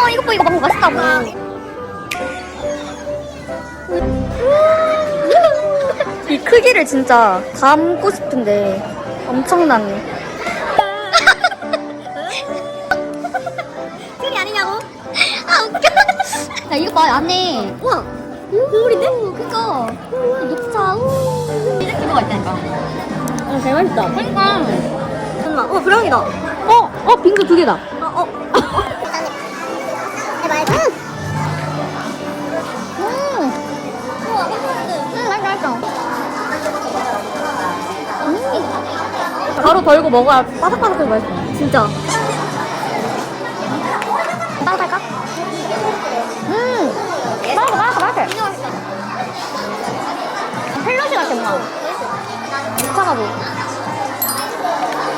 어 이거 봐 이거 너무 맛있다고. 이 크기를 진짜 담고 싶은데 엄청난. 틀이 아니냐고? 아 웃겨. 야 이거 봐 안에. 우와 국물인데? 그니까 녹차. 우. 이렇게 뭐가 있다니까. 어, 잘 맛있다 그러니까. 잠깐만 어 어, 어 빙수 두 개다. 어 어. 음. 음. 음. 바로 덜고 먹어야 바삭바삭하고 맛있어. 진짜 따뜻할까? 음. 맛있어, 맛있어, 맛있어. 헬러시 같아, 뭔가. 녹차가루.